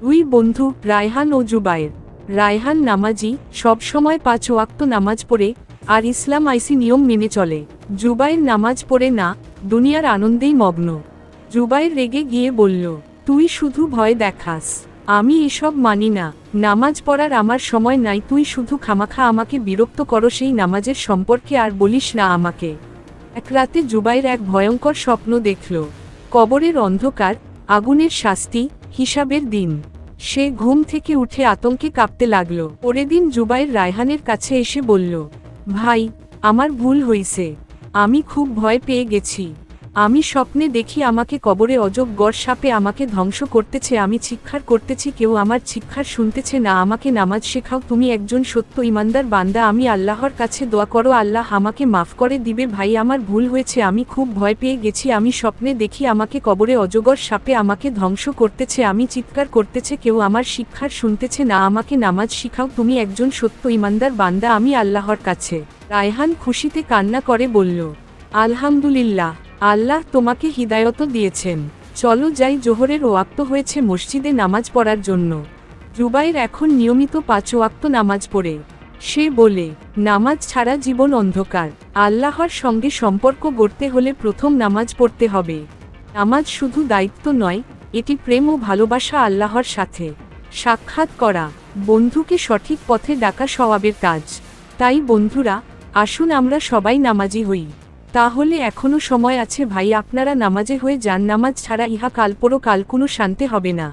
দুই বন্ধু, রায়হান ও জুবায়ের। রায়হান নামাজি, সব সময় পাঁচ ওয়াক্ত নামাজ পড়ে, আর ইসলাম আইসি নিয়ম মেনে চলে। জুবায়ের নামাজ পড়ে না, দুনিয়ার আনন্দেই মগ্ন। জুবায়ের রেগে গিয়ে বলল, তুই শুধু ভয় দেখাস। আমি এসব মানি না। নামাজ পড়ার আমার সময় নাই। তুই শুধু খামাখা আমাকে বিরক্ত করো। সেই নামাজের সম্পর্কে আর বলিস না আমাকে। এক রাতে জুবাইর এক ভয়ঙ্কর স্বপ্ন দেখল। কবরের অন্ধকার, আগুনের শাস্তি হিসাবের দিন। সে ঘুম থেকে উঠে আতঙ্কে কাঁপতে লাগল। পরের দিন জুবাইর রায়হানের কাছে এসে বলল, ভাই, আমার ভুল হইছে। আমি খুব ভয় পেয়ে গেছি। আমি স্বপ্নে দেখি আমাকে কবরে অজগর সাপে আমাকে ধ্বংস করতেছে, আমি চিৎকার করতেছি, কেউ আমার চিৎকার শুনতেছে না, আমাকে নামাজ শেখাও, তুমি একজন সত্য ইমানদার বান্দা, আমি আল্লাহর কাছে দোয়া করো, আল্লাহ আমাকে মাফ করে দিবে, ভাই আমার ভুল হয়েছে, আমি খুব ভয় পেয়ে গেছি, আমি স্বপ্নে দেখি আমাকে কবরে অজগর সাপে আমাকে ধ্বংস করতেছে, আমি চিৎকার করতেছে, কেউ আমার শিক্ষার শুনতেছে না, আমাকে নামাজ শিখাও, তুমি একজন সত্য ইমানদার বান্দা, আমি আল্লাহর কাছে। রায়হান খুশিতে কান্না করে বলল, আলহামদুলিল্লাহ। আল্লাহ তোমাকে হিদায়ত দিয়েছেন। চলো যাই জোহরের ওয়াক্ত হয়েছে মসজিদে নামাজ পড়ার জন্য। জুবাইর এখন নিয়মিত পাঁচ ওয়াক্ত নামাজ পড়ে। সে বলে, নামাজ ছাড়া জীবন অন্ধকার। আল্লাহর সঙ্গে সম্পর্ক গড়তে হলে প্রথম নামাজ পড়তে হবে। নামাজ শুধু দায়িত্ব নয়, এটি প্রেম ও ভালোবাসা আল্লাহর সাথে। সাক্ষাৎ করা, বন্ধুকে সঠিক পথে ডাকা সওয়াবের কাজ। তাই বন্ধুরা, আসুন আমরা সবাই নামাজি হই। তাহলে এখনও সময় আছে ভাই, আপনারা নামাজে হয়ে যান। নামাজ ছাড়া ইহা কাল কোনো শান্তি হবে না।